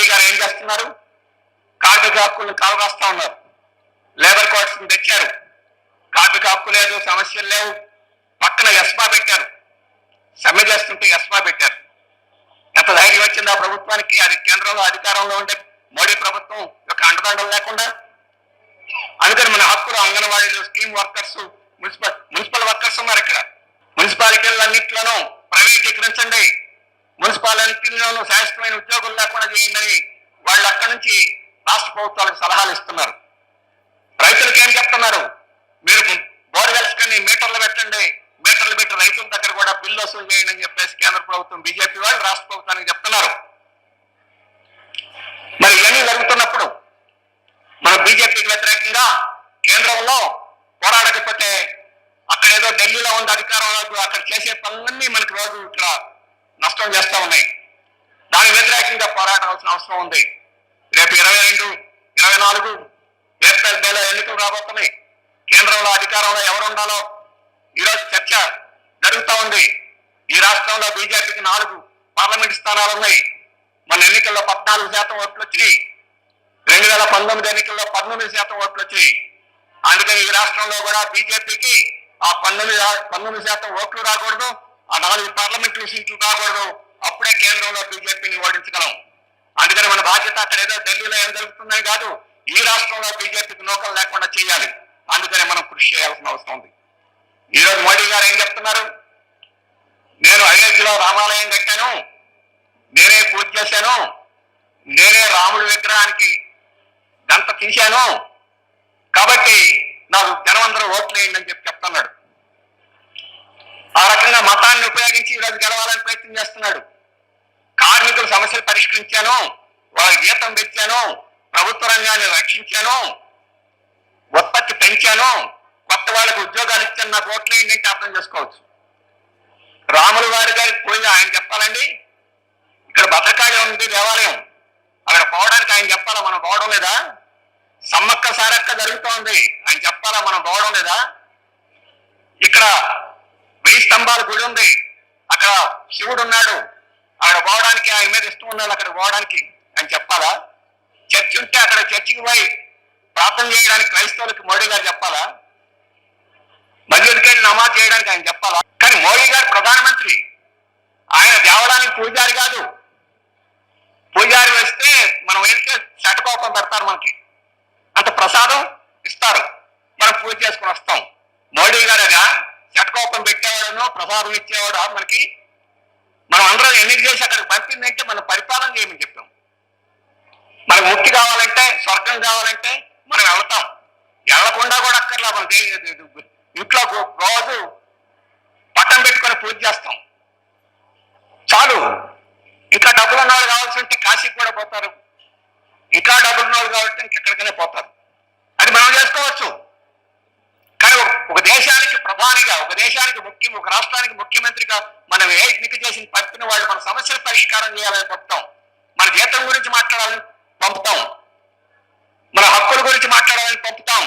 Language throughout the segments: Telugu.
మోడీ గారు ఏం చేస్తున్నారు? కార్మిక హక్కులను కాలరాస్తా ఉన్నారు. లేబర్ కోడ్స్ తెచ్చారు కార్మిక హక్కు లేదు సమస్యలు లేవు. పక్కన ఎస్మా పెట్టారు. సమ్మె చేస్తుంటే ఎస్మా పెట్టారు. ఎంత ధైర్యం వచ్చింది ఆ ప్రభుత్వానికి? అది కేంద్రంలో అధికారంలో ఉండే మోడీ ప్రభుత్వం యొక్క అండదండలు లేకుండా. అందుకని మన హక్కులు అంగన్వాడీలు scheme workers municipal municipal workers ఉన్నారు ఇక్కడ. మున్సిపాలిటీలన్నింటిలోనూ ప్రైవేటీకరించండి. మున్సిపాలిటీలోనూ శాశ్వతమైన ఉద్యోగులు లేకుండా చేయండి వాళ్ళు అక్కడి నుంచి రాష్ట్ర ప్రభుత్వాలకు సలహాలు ఇస్తున్నారు. రైతులకు ఏం చెప్తున్నారు? మీరు బోర్వెల్స్ కానీ మీటర్లు పెట్టండి. మీటర్లు పెట్టి రైతుల దగ్గర కూడా బిల్లు వసూలు చేయండి అని చెప్పేసి కేంద్ర ప్రభుత్వం బీజేపీ వాళ్ళు రాష్ట్ర ప్రభుత్వానికి చెప్తున్నారు. మరి ఇవన్నీ జరుగుతున్నప్పుడు మన బీజేపీకి వ్యతిరేకంగా కేంద్రంలో పోరాడకపోతే అక్కడ ఏదో ఢిల్లీలో ఉన్న అధికారం అక్కడ చేసే పనులన్నీ మనకి రోజు ఇక్కడ నష్టం చేస్తా ఉన్నాయి. దానికి వ్యతిరేకంగా పోరాడాల్సిన అవసరం ఉంది. రేపు ఇరవై రెండు ఇరవై నాలుగు ఏప్రిల్ మేలో ఎన్నికలు రాబోతున్నాయి. కేంద్రంలో అధికారంలో ఎవరు ఉండాలో ఈరోజు చర్చ జరుగుతా ఉంది. ఈ రాష్ట్రంలో బీజేపీకి నాలుగు పార్లమెంట్ స్థానాలు ఉన్నాయి. మన ఎన్నికల్లో పద్నాలుగు శాతం ఓట్లు వచ్చినాయి. రెండు వేల పంతొమ్మిది ఎన్నికల్లో పంతొమ్మిది శాతం ఓట్లు వచ్చాయి అందుకని ఈ రాష్ట్రంలో కూడా బీజేపీకి ఆ పంతొమ్మిది పంతొమ్మిది శాతం ఓట్లు రాకూడదు. ఆ నాలుగు పార్లమెంటరీ సీట్లు కాకూడదు. అప్పుడే కేంద్రంలో బీజేపీని ఓడించగలం అందుకని మన బాధ్యత అక్కడ ఏదో ఢిల్లీలో ఏం జరుగుతుందని కాదు ఈ రాష్ట్రంలో బీజేపీకి నూకలు లేకుండా చేయాలి. అందుకని మనం కృషి చేయాల్సిన అవసరం ఉంది. ఈరోజు మోడీ గారు ఏం చెప్తున్నారు? నేను అయోధ్యలో రామాలయం కట్టాను. నేనే పూజ చేశాను. నేనే రాముడి విగ్రహానికి గంట తీశాను. కాబట్టి నాకు జనం అందరూ ఓట్లు వేయండి అని చెప్పి చెప్తున్నాడు. ఆ రకంగా మతాన్ని ఉపయోగించి ఈరోజు గెలవాలని ప్రయత్నం చేస్తున్నాడు. కార్మికుల సమస్యలు పరిష్కరించాను వాళ్ళ జీతం పెంచాను ప్రభుత్వ రంగాన్ని రక్షించాను ఉత్పత్తి పెంచాను కొత్త వాళ్ళకి ఉద్యోగాలు ఇచ్చాను నాకు ఓట్లు ఏంటంటే అర్థం చేసుకోవచ్చు. రాములు వారి గారికి పోయిన ఆయన చెప్పాలండి ఇక్కడ భద్రకాళి ఉంది దేవాలయం అక్కడ పోవడానికి ఆయన చెప్పాలా మనం పోవడం లేదా? సమ్మక్క సారక్క జరుగుతోంది ఆయన చెప్పాలా మనం పోవడం లేదా? ఇక్కడ వెయ్యి స్తంభాల గుడి ఉంది. అక్కడ శివుడు ఉన్నాడు. అక్కడ పోవడానికి ఆయన మీద ఇష్టం ఉన్నాడు అక్కడ పోవడానికి అని చెప్పాలా? చర్చి ఉంటే అక్కడ చర్చికి పోయి ప్రార్థన చేయడానికి క్రైస్తవులకి మోడీ గారు చెప్పాలా? మసీదుకి వెళ్ళి నమాజ్ చేయడానికి ఆయన చెప్పాలా? కానీ మోడీ గారు ప్రధానమంత్రి. ఆయన దేవడానికి పూజారి కాదు. పూజారి వస్తే మనం వెళ్తే శటకోపం పెడతారు మనకి. అంత ప్రసాదం ఇస్తారు. మనం పూజ చేసుకుని వస్తాం. మోడీ గారుగా? శటకోపం పెట్టేవాడనో ప్రసాదం ఇచ్చేవాడు. మనకి మనం అందరం ఎన్నిక చేసి అక్కడికి పంపిందంటే మనం పరిపాలన చేయమని చెప్పాం. మనకు ముక్తి కావాలంటే స్వర్గం కావాలంటే మనం వెళ్తాం. వెళ్ళకుండా కూడా అక్కర్లా మనం దే- ఇంట్లో గో- రోజు పట్టం పెట్టుకొని పూజ చేస్తాం. చాలు. ఇంకా డబ్బులు ఉన్నవాళ్ళు కావాల్సి ఉంటే కాశీకి కూడా పోతారు. ఇంకా డబ్బులు ఉన్నవాళ్ళు కావాలంటే ఇంకెక్కడికైనా పోతారు. అది మనం చేసుకోవచ్చు కానీ ఒక- ఒక దేశానికి ప్రధానిగా ఒక దేశానికి ముఖ్యం ఒక రాష్ట్రానికి ముఖ్యమంత్రిగా మనం ఏ ఎన్నిక చేసిన పంపిన వాళ్ళు మన సమస్యల పరిష్కారం చేయాలని పంపుతాం. మన జీతం గురించి మాట్లాడాలని పంపుతాం. మన హక్కుల గురించి మాట్లాడాలని పంపుతాం.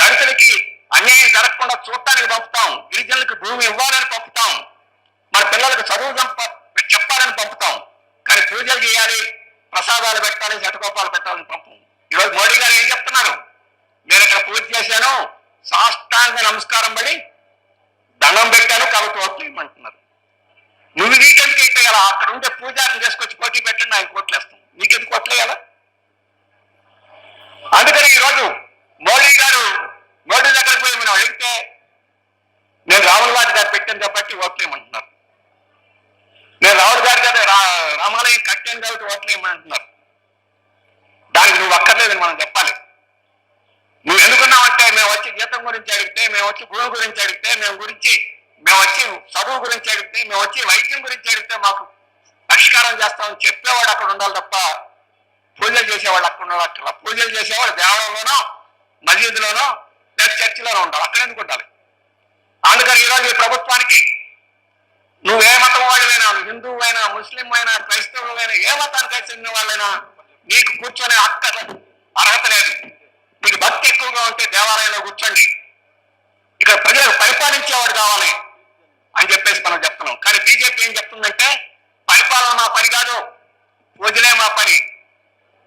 దళితులకి అన్యాయం జరగకుండా చూడటానికి పంపుతాం. గిరిజనులకు భూమి ఇవ్వాలని పంపుతాం. మన పిల్లలకు చదువు చెప్పాలని పంపుతాం. కానీ పూజలు చేయాలి ప్రసాదాలు పెట్టాలి శతకోపాలు పెట్టాలని పంపం ఈరోజు మోడీ గారు ఏం చెప్తున్నారు? నేను ఇక్కడ పూజ చేశాను. సాష్టాంగ నమస్కారం పడి దండం పెట్టాను కాబట్టి ఓట్లు ఇవ్వమంటున్నారు నువ్వు నీకెందుకు ఇట్టేయాల అక్కడ ఉండే పూజారిని తీసుకొచ్చి పోటీ పెట్టండి ఆయన కోట్లు వేస్తాం. నీకెందుకు కొట్లేయాలా అందుకని ఈరోజు మోడీ గారు మోడీ దగ్గర పోయి మనం అడిగితే నేను రాహుల్ గారి గారు పెట్టాను కాబట్టి ఓట్లేయమంటున్నారు నేను రాహుల్ గారి గారు రా- రామాలయం కట్టాను కాబట్టి ఓట్లేయమంటున్నారు దానికి నువ్వు అక్కర్లేదని మనం చెప్పాలి నువ్వు ఎందుకున్నావంటే మేము వచ్చి జీతం గురించి అడిగితే మేము వచ్చి గురువు గురించి అడిగితే మేము గురించి మేము వచ్చి చదువు గురించి అడిగితే మేము వచ్చి వైద్యం గురించి అడిగితే మాకు పరిష్కారం చేస్తామని చెప్పేవాడు అక్కడ ఉండాలి తప్ప పూజలు చేసేవాళ్ళు అక్కడ ఉండాలి అక్కడ పూజలు చేసేవాళ్ళు దేవాలయంలోనో మసీదులోనో లేదా చర్చిలోనో ఉండాలి. అక్కడ ఎందుకు ఉండాలి? అందుకని ఈరోజు ఈ ప్రభుత్వానికి నువ్వే మతం వాళ్ళైనా హిందువు అయినా ముస్లిం అయినా క్రైస్తవులైనా ఏ మతానికి చెందిన వాళ్ళైనా నీకు కూర్చొనే హక్కు అర్హత లేదు. మీకు భక్తి ఎక్కువగా ఉంటే దేవాలయంలో కూర్చోండి. ఇక్కడ ప్రజలకు పరిపాలించేవాడు కావాలి అని చెప్పేసి మనం చెప్తున్నాం. కానీ బీజేపీ ఏం చెప్తుందంటే పరిపాలన మా పని కాదు వదిలే మా పని.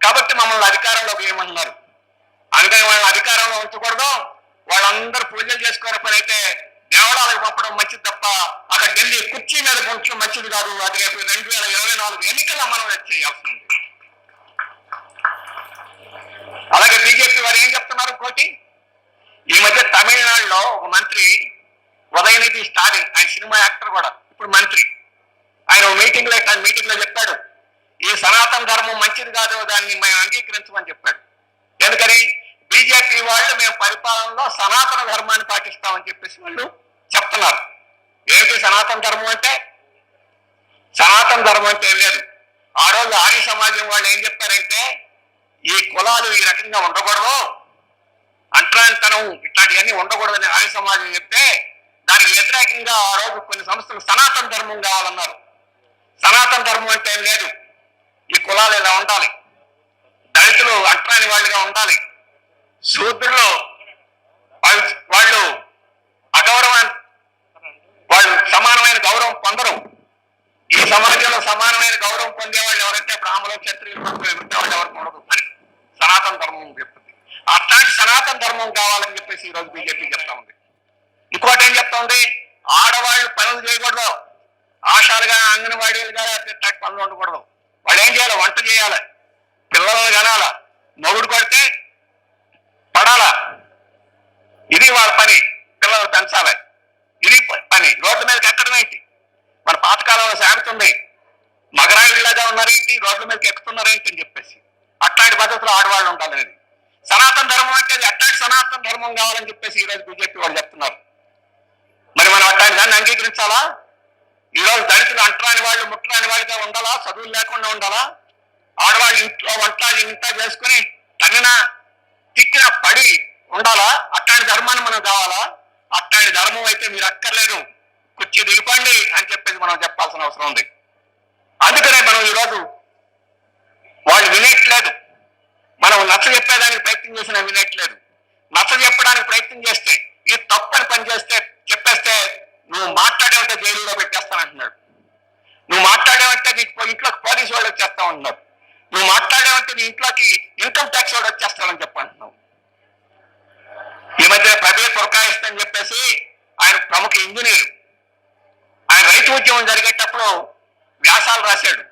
కాబట్టి మమ్మల్ని అధికారంలోకి ఏమంటున్నారు అందుకని వాళ్ళని అధికారంలో ఉంచకూడదు. వాళ్ళందరూ పూజలు చేసుకునే పని అయితే దేవాలయాలకు పంపడం మంచిది తప్ప అక్కడ ఢిల్లీ కుర్చీ మీద కొంచెం మంచిది కాదు. అది రేపు రెండు వేల ఇరవై నాలుగు ఎన్నికల్లో మనం చేయాల్సింది బీజేపీ వారు ఏం చెప్తున్నారు కోటి? ఈ మధ్య తమిళనాడులో ఒక మంత్రి ఉదయనిధి స్టాలిన్ ఆయన సినిమా యాక్టర్ కూడా ఇప్పుడు మంత్రి. ఆయన మీటింగ్లో మీటింగ్లో చెప్పాడు ఈ సనాతన ధర్మం మంచిది కాదు దాన్ని మేము అంగీకరించమని చెప్పాడు. ఎందుకని? బీజేపీ వాళ్ళు మేము పరిపాలనలో సనాతన ధర్మాన్ని పాటిస్తామని చెప్పేసి వాళ్ళు చెప్తున్నారు. ఏంటి సనాతన ధర్మం అంటే? సనాతన ధర్మం అంటే ఏం లేదు. ఆ రోజు ఆర్య సమాజం వాళ్ళు ఏం చెప్పారంటే ఈ కులాలు ఈ రకంగా ఉండకూడదు. అంటరాంతనం ఇట్లాంటివన్నీ ఉండకూడదని ఆర్య సమాజం చెప్తే దానికి వ్యతిరేకంగా ఆ రోజు కొన్ని సంస్థలు సనాతన ధర్మం కావాలన్నారు. సనాతన ధర్మం అంటే ఏం లేదు. ఈ కులాలు ఇలా ఉండాలి. దళితులు అంటరాని వాళ్ళుగా ఉండాలి. శూద్రులు వాళ్ళు వాళ్ళు అగౌరవం వాళ్ళు సమానమైన గౌరవం పొందరు. ఈ సమాజంలో సమానమైన గౌరవం పొందేవాళ్ళు ఎవరంటే బ్రాహ్మణులు క్షత్రియులు ధర్మం చెప్తుంది. అట్లాంటి సనాతన ధర్మం కావాలని చెప్పేసి ఈ రోజు బీజేపీ చెప్తా ఉంది. ఇంకోటి ఏం చెప్తా ఉంది? ఆడవాళ్ళు పనులు చేయకూడదు. ఆశాలుగా అంగన్వాడీలుగా ఇట్లాంటి పనులు ఉండకూడదు. వాళ్ళు ఏం చేయాలి? వంట చేయాలి. పిల్లలను కనాల? మొగుడు కొడితే పడాలా? ఇది వాళ్ళ పని. పిల్లలు పెంచాలి. ఇది పని. రోడ్డు మీదకి ఎక్కడం ఏంటి? మన పాతకాలంలో సాగుతుంది ఉంది. మగరాయిలాగా ఉన్నారేంటి? రోడ్ల మీదకి ఎక్కుతున్నారేంటి అని చెప్పేసి. అట్లాంటి పద్ధతిలో ఆడవాళ్ళు ఉండాలనేది. సనాతన ధర్మం అంటే అది అట్లాంటి సనాతన ధర్మం కావాలని చెప్పేసి ఈ రోజు బీజేపీ వాళ్ళు చెప్తున్నారు. మరి మనం అట్లాంటి దాన్ని అంగీకరించాలా? ఈ రోజు దళితులు అంటరాని వాళ్ళు ముట్టరాని వాళ్ళుగా ఉండాలా? చదువులు లేకుండా ఉండాలా? ఆడవాళ్ళు ఇంట్లో వంట ఇంత చేసుకుని తగిన తిక్కిన పడి ఉండాలా? అట్లాంటి ధర్మాన్ని మనం కావాలా? అట్లాంటి ధర్మం అయితే మీరు అక్కర్లేదు. కుర్చీ దిగిపండి అని చెప్పేసి మనం చెప్పాల్సిన అవసరం ఉంది. అందుకనే మనం ఈరోజు వాళ్ళు వినేట్లేదు. మనం నచ్చ చెప్పేదానికి ప్రయత్నం చేసినా వినేట్లేదు. నచ్చ చెప్పడానికి ప్రయత్నం చేస్తే ఇది తప్పని పని చేస్తే చెప్పేస్తే నువ్వు మాట్లాడేవంటే జైలులో పెట్టేస్తానంటున్నాడు నువ్వు మాట్లాడేవంటే నీకు ఇంట్లోకి పోలీసు వాళ్ళు వచ్చేస్తా ఉంటున్నారు నువ్వు మాట్లాడేవంటే నీ ఇంట్లోకి ఇన్కమ్ ట్యాక్స్ వాడు వచ్చేస్తానని చెప్పంటున్నావు. ఈ మధ్య ప్రజలు అని చెప్పేసి ఆయన ప్రముఖ ఇంజనీర్ ఆయన రైతు ఉద్యమం జరిగేటప్పుడు వ్యాసాలు రాశాడు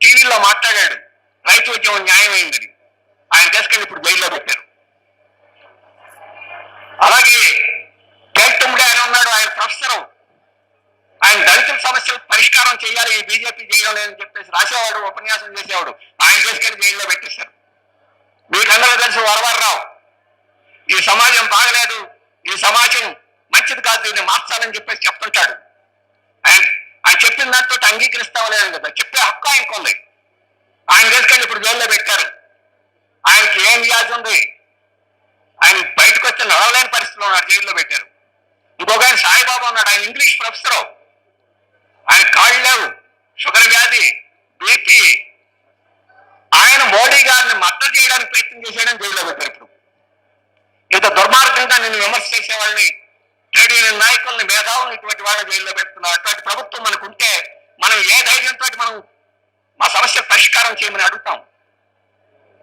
టీవీలో మాట్లాడాడు రైతు ఉద్యమం న్యాయమైందని ఆయన తీసుకెళ్ళి ఇప్పుడు జైల్లో పెట్టారు అలాగే కేల్తుమ్డే ఆయన ఉన్నాడు ఆయన ప్రొఫెసర్ ఆయన దళితుల సమస్యలు పరిష్కారం చేయాలి ఈ బీజేపీ చేయడం లేదని చెప్పేసి రాసేవాడు ఉపన్యాసం చేసేవాడు. ఆయన తీసుకెళ్ళి జైల్లో పెట్టేశారు. మీకందరూ తెలుసు వరవరరావు ఈ సమాజం బాగలేదు ఈ సమాజం మంచిది కాదు దీన్ని మార్చాలని చెప్పేసి చెప్తుంటాడు. ఆయన ఆయన చెప్పిన దాంతో అంగీకరిస్తావా లేదు కదా చెప్పే హక్కు ఆయనకు ఉంది ఆయన తీసుకెళ్ళి ఇప్పుడు జైల్లో పెట్టారు. ఆయనకి ఏం వ్యాధి ఉంది? ఆయన బయటకు వచ్చి నడవలేని పరిస్థితిలో ఉన్నాడు జైల్లో పెట్టారు. ఇంకొక ఆయన సాయిబాబా ఉన్నాడు ఆయన ఇంగ్లీష్ ప్రొఫెసరు. ఆయన కాళ్ళు లేవు. షుగర్ వ్యాధి బీపీ. ఆయన మోడీ గారిని మద్దతు చేయడానికి ప్రయత్నం చేశాడని జైల్లో పెట్టారు ఇప్పుడు. ఇంత దుర్మార్గంగా నేను విమర్శ చేసే వాళ్ళని ట్రేడ్ యూనియన్ నాయకుల్ని మేధావులను ఇటువంటి వాళ్ళని జైల్లో పెడుతున్నారు. అటువంటి ప్రభుత్వం మనకు ఉంటే మనం ఏ ధైర్యంతో మనం మా సమస్య పరిష్కారం చేయమని అడుగుతాం.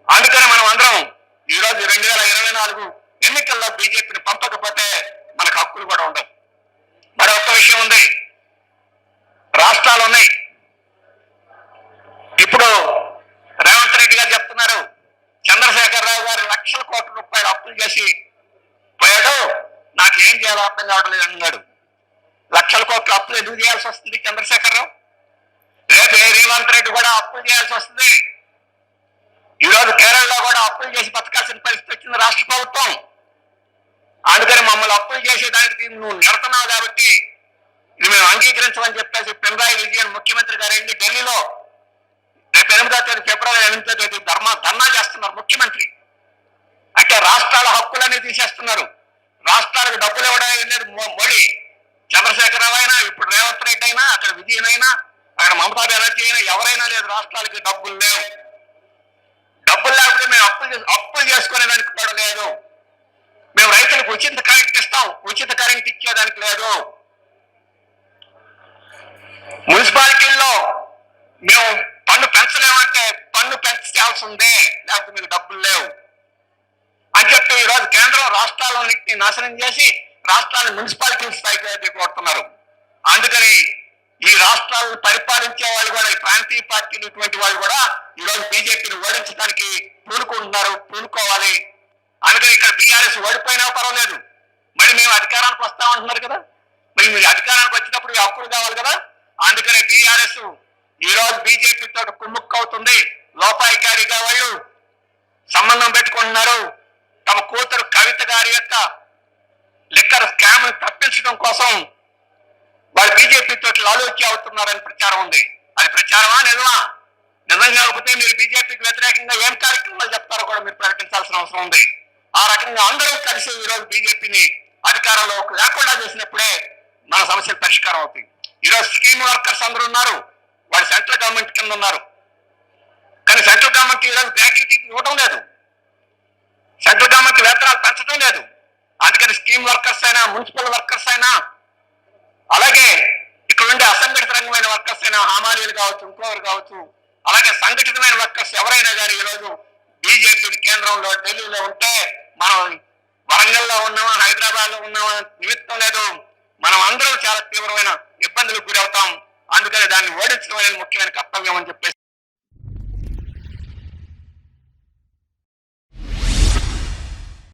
అందుకని మనం అందరం ఈ రోజు రెండు వేల ఇరవై నాలుగు ఎన్నికల్లో బీజేపీని పంపకపోతే మనకు హక్కులు కూడా ఉండవు. మరొక విషయం ఉంది. రాష్ట్రాలు ఉన్నాయి ఇప్పుడు రేవంత్ రెడ్డి గారు చెప్తున్నారు చంద్రశేఖర్ రావు గారు లక్షల కోట్ల రూపాయలు అప్పులు చేసి పోయాడు నాకు ఏం చేయాలో అర్థం కావట్లేదు అన్నాడు. లక్షల కోట్ల అప్పులు ఎందుకు చేయాల్సి వస్తుంది చంద్రశేఖర్ రావు? రేపు ఏ రేవంత్ రెడ్డి కూడా అప్పులు చేయాల్సి వస్తుంది. ఈ రోజు కేరళలో కూడా అప్పులు చేసి బతకాల్సిన పరిస్థితి వచ్చింది రాష్ట్ర ప్రభుత్వం. అందుకని మమ్మల్ని అప్పులు చేసేదానికి నువ్వు నిడుతున్నావు కాబట్టి అంగీకరించమని చెప్పేసి పినరాయి విజయన్ ముఖ్యమంత్రి గారండి ఢిల్లీలో రేపు ఎనిమిదో తేదీ ఫిబ్రవరి ఎనిమిదో తేదీ ధర్మ ధర్నా చేస్తున్నారు ముఖ్యమంత్రి. అంటే రాష్ట్రాల హక్కులన్నీ తీసేస్తున్నారు. రాష్ట్రాలకు డబ్బులు ఇవ్వడం లేదు మో- మోడీ. చంద్రశేఖరరావు అయినా ఇప్పుడు రేవంత్ రెడ్డి అయినా అక్కడ విజయన్ అయినా అక్కడ మమతా బెనర్జీ అయినా ఎవరైనా లేదు రాష్ట్రాలకి డబ్బులు లేవు. డబ్బులు లేకపోతే మేము అప్పులు చేసి- అప్పులు చేసుకునేదానికి కూడా లేదు. మేము రైతులకు ఉచిత కరెంట్ ఇస్తాం. ఉచిత కరెంట్ ఇచ్చేదానికి లేదు. మున్సిపాలిటీల్లో మేము పన్ను పెంచలేమంటే పన్ను పెంచాల్సి ఉందే లేకపోతే మీకు డబ్బులు లేవు. అని చెప్పి ఈరోజు కేంద్రం రాష్ట్రాలన్నింటినీ నాశనం చేసి రాష్ట్రాన్ని మున్సిపాలిటీ స్థాయికి కోరుతున్నారు అందుకని ఈ రాష్ట్రాలను పరిపాలించే వాళ్ళు కూడా ఈ ప్రాంతీయ పార్టీలు ఇటువంటి వాళ్ళు కూడా ఈ రోజు బీజేపీని ఓడించడానికి పూనుకుంటున్నారు పూనుకోవాలి. అందుకని ఇక్కడ బీఆర్ఎస్ ఓడిపోయినా పర్వాలేదు. మరి మేము అధికారానికి వస్తామంటున్నారు కదా. మరి మీరు అధికారానికి వచ్చినప్పుడు ఈ హక్కులు కావాలి కదా. అందుకనే బీఆర్ఎస్ ఈ రోజు బీజేపీ తోటి కుమ్ముక్కు లోపాయికారిగా వాళ్ళు సంబంధం పెట్టుకుంటున్నారు. తమ కూతురు కవిత గారి యొక్క లిక్కర్ స్కామ్ తప్పించడం కోసం వాళ్ళు బీజేపీ తోటి లాలోచి అవుతున్నారని ప్రచారం ఉంది. అది ప్రచారమా నిజమా? నిజం కాకపోతే మీరు బీజేపీకి వ్యతిరేకంగా ఏం కార్యక్రమాలు చెప్తారో కూడా మీరు ప్రకటించాల్సిన అవసరం ఉంది. ఆ రకంగా అందరూ కలిసి ఈరోజు బీజేపీని అధికారంలో లేకుండా చేసినప్పుడే మన సమస్యలు పరిష్కారం అవుతాయి. ఈరోజు స్కీమ్ వర్కర్స్ అందరూ ఉన్నారు. వాళ్ళు సెంట్రల్ గవర్నమెంట్ కింద ఉన్నారు. కానీ సెంట్రల్ గవర్నమెంట్ ఈరోజు గ్రాట్యుటీ ఇవ్వడం లేదు. సెంట్రల్ గవర్నమెంట్ వేతనాలు పెంచడం లేదు. అందుకని స్కీమ్ వర్కర్స్ అయినా మున్సిపల్ వర్కర్స్ అయినా అలాగే ఇక్కడ ఉండే అసంఘటిత రంగమైన వర్కర్స్ అయినా హామాలీలు కావచ్చు ఇంకోవారు కావచ్చు అలాగే సంఘటితమైన వర్కర్స్ ఎవరైనా కానీ ఈరోజు బీజేపీ కేంద్రంలో ఢిల్లీలో ఉంటే మనం వరంగల్లో ఉన్నామా హైదరాబాద్లో ఉన్నామా నిమిత్తం లేదు. మనం అందరం చాలా తీవ్రమైన ఇబ్బందులకు గురవుతాం. అందుకని దాన్ని ఓడించడం అనేది ముఖ్యమైన కర్తవ్యం అని చెప్పేసి